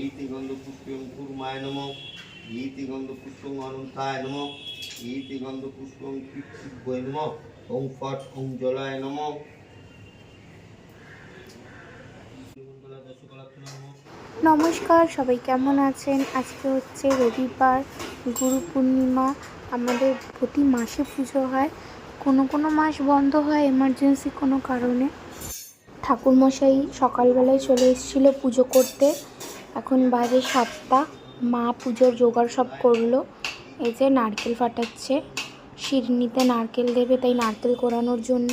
ইতি গন্ধ পুষ্পং কুর্মায় নম ইতি গন্ধ পুষ্পং অনন্তায় নম ইতি গন্ধ পুষ্পং কীর্তিভ্যয় নম ওং ফট ওং জলায় নম নমস্কার, সবাই কেমন আছেন? আজকে হচ্ছে রবিবার, গুরু পূর্ণিমা। আমাদের প্রতি মাসে পুজো হয়। কোনো কোনো মাস বন্ধ হয় এমার্জেন্সি কোনো কারণে। ঠাকুরমশাই সকালবেলায় চলে এসেছিল পুজো করতে। এখন বাজে সাতটা। মা পুজোর জোগাড় সব করল। এই যে নারকেল ফাটাচ্ছে। শিরনিতে নারকেল দেবে, তাই নারকেল কোরানোর জন্য।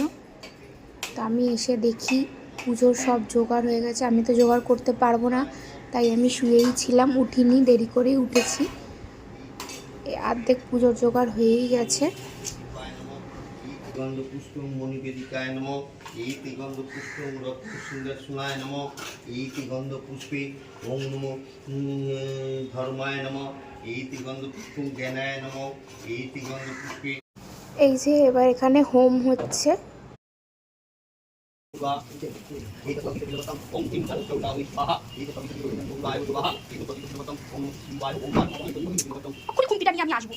তো আমি এসে দেখি পুজোর সব জোগাড় হয়ে গেছে। আমি তো জোগাড় করতে পারব না, তাই আমি শুয়েই ছিলাম, উঠিনি, দেরি করেই উঠেছি। অর্ধেক পুজোর জোগাড় হয়েই গেছে। এইতি গন্ধ পুষ্পং রক্ত সুন্দর সুনায় নম এইতি গন্ধ পুষ্পে ওং নম ধর্মায় নম এইতি গন্ধ পুষ্পং জ্ঞানায় নম এইতি গন্ধ পুষ্পে এই যে এবার এখানে হোম হচ্ছে খুন্তিটা নিয়ে আমি আসব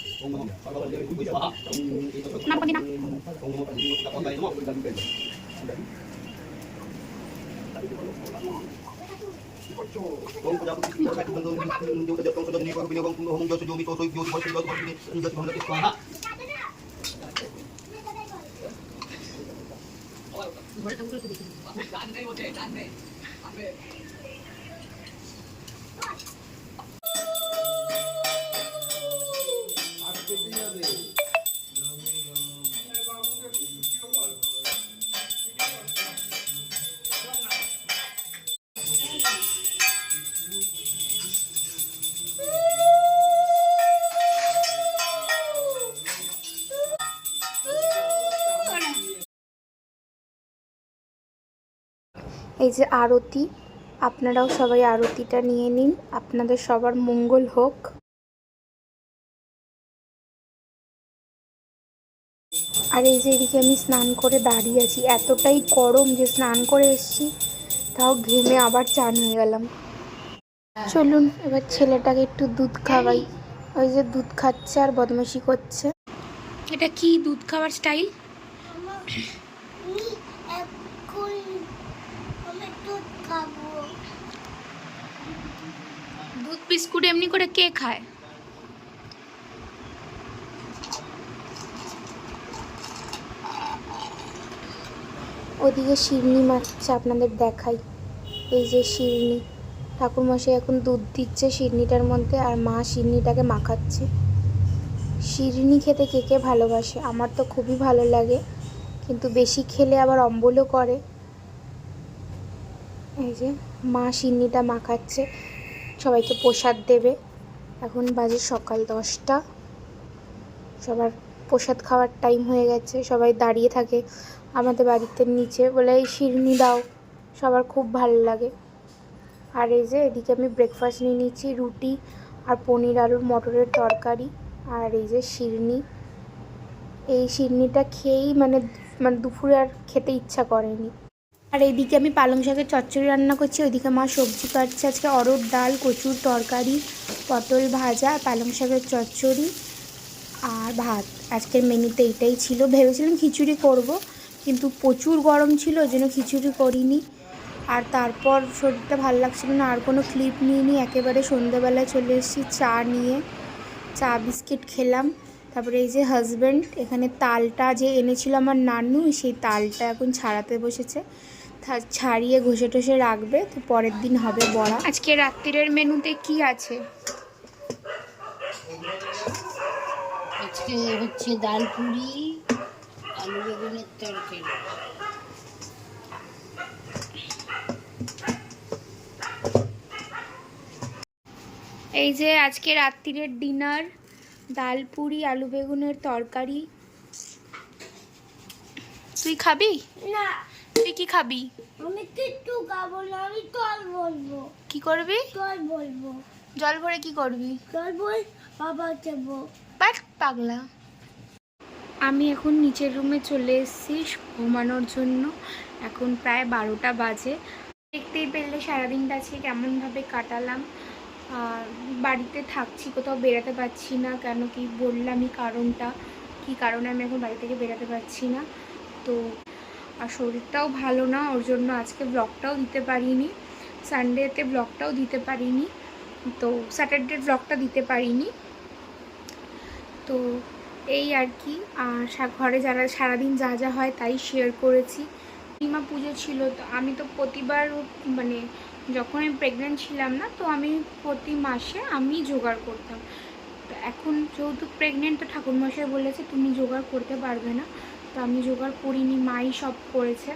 না 안돼 못해 안돼. 안돼. এই যে আরতি, আপনারাও সবাই আরতিটা নিয়ে নিন। আপনাদের সবার মঙ্গল হোক। আর এই যে এদিকে আমি স্নান করে দাঁড়িয়ে আছি। এতটাই গরম যে স্নান করে এসেছি, তাও ঘেমে আবার চান হয়ে গেলাম। চলুন, এবার ছেলেটাকে একটু দুধ খাওয়াই। ওই যে দুধ খাচ্ছে আর বদমাশি করছে। এটা কি দুধ খাওয়ার স্টাইল এখন আমি দুধ খাব দুধ, বিস্কুট এমনি করে কে খায়? ওদিকে শিরনি মাখছে আপনাদের দেখাই। এই যে শিরনি, ঠাকুরমশাই এখন দুধ দিচ্ছে শিরনিটার মধ্যে আর মা শিরনিটাকে মাখাচ্ছে। শিরনি খেতে কে কে ভালোবাসে? আমার তো খুবই ভালো লাগে, কিন্তু বেশি খেলে আবার অম্বলও করে। এই যে মা শিরনিটা মাখাচ্ছে। সবাইকে প্রসাদ দেবে। এখন বাজে সকাল দশটা। সবার প্রসাদ খাওয়ার টাইম হয়ে গেছে। সবাই দাঁড়িয়ে থাকে আমাদের বাড়িতে নিচে বলে, এই শিরনি দাও। সবার খুব ভালো লাগে। আর এই যে এদিকে আমি ব্রেকফাস্ট নিয়ে নিচ্ছি, রুটি আর পনির আলুর মটরের তরকারি আর এই যে শিরনি। এই শিরনিটা খেয়েই মানে মানে দুপুরে আর খেতে ইচ্ছা করেনি। আর এইদিকে আমি পালং শাকের চচ্চড়ি রান্না করছি, ওইদিকে মা সবজি কাটছে। আজকে অরড় ডাল, কচুর তরকারি, পটল ভাজা, পালং শাকের চচ্চড়ি আর ভাত। আজকের মেনুতে এটাই ছিল। ভেবেছিলাম খিচুড়ি করব, কিন্তু প্রচুর গরম ছিল ওই জন্য খিচুড়ি করিনি। আর তারপর শরীরটা ভালো লাগছিল না, আর কোনো ক্লিপ নিইনি। একেবারে সন্ধেবেলায় চলে এসেছি চা নিয়ে। চা বিস্কিট খেলাম। তারপরে এই যে হাজব্যান্ড এখানে তালটা যে এনেছিল আমার নানু, সেই তালটা এখন ছাড়াতে বসেছে। ছাড়িয়ে ঘষে টষে রাখবে তো পরের দিন হবে বড়া। আজকে রাত্রিরের মেনুতে কি আছে? আজকে হচ্ছে ডাল পুরি আলু বেগুনের তরকারি। এই যে আজকে রাত্রিরের ডিনার ডাল পুরি আলু বেগুনের তরকারি। তুই খাবি? না। তুই কি খাবি? আমি কিচ্ছু খাব না আমি তল বলব। কি করবি? তল বলব। জল ভরে কি করবি? তল বল বাবা যাব বাট পাগলা। আমি এখন নিচের রুমে চলে এসেছি ঘুমানোর জন্য। এখন প্রায় বারোটা বাজে। দেখতেই পেলে সারাদিনটা আজকে কেমনভাবে কাটালাম। আর বাড়িতে থাকছি কোথাও বেরাতে পারছি না। কেন কি বললামই কারণটা? কি কারণে আমি এখন বাড়ি থেকে বেরাতে পারছি না? তো আর শরীরটাও ভালো না, ওর জন্য আজকে ব্লগটাও দিতে পারিনি। সানডেতে ব্লগটাও দিতে পারিনি। তো স্যাটারডে ব্লগটা দিতে পারিনি। তো এই আর কি। আর ঘরে যারা সারাদিন যা যা হয় তাই শেয়ার করেছি। সীমা পুজো ছিল, তো আমি তো প্রতিবার মানে যখন আমি প্রেগনেন্ট ছিলাম না, তো আমি প্রতি মাসে আমি জোগাড় করতাম। তো এখন যেহেতু প্রেগনেন্ট তো ঠাকুরমশাই বলেছে, তুমি জোগাড় করতে পারবে না। তো আমি জোগাড় করিনি, মাই সব করেছে।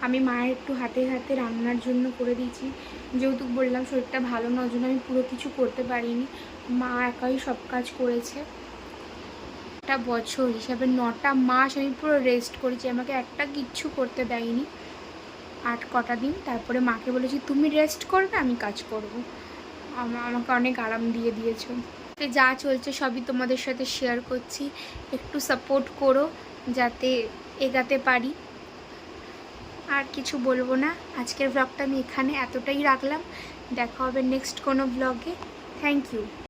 আমি মায়ের একটু হাতে হাতে রান্নার জন্য করে দিয়েছি। যেহেতু বললাম শরীরটা ভালো না জন্য আমি পুরো কিছু করতে পারিনি। মা একাই সব কাজ করেছে। একটা বছর, হিসাবে নটা মাস আমি পুরো রেস্ট করেছি। আমাকে একটা কিচ্ছু করতে দেয়নি। আট কটা দিন, তারপরে মাকে বলেছি, তুমি রেস্ট করবে, আমি কাজ করব। আমা- আমাকে অনেক আরাম দিয়ে দিয়েছ। তো যা চলছে সবই তোমাদের সাথে শেয়ার করছি। একটু সাপোর্ট করো যাতে এগাতে পারি। আর কিছু বলব না। আজকের ব্লগটা আমি এখানে এতটাই রাখলাম। দেখা হবে নেক্সট কোনো ব্লগে থ্যাংক ইউ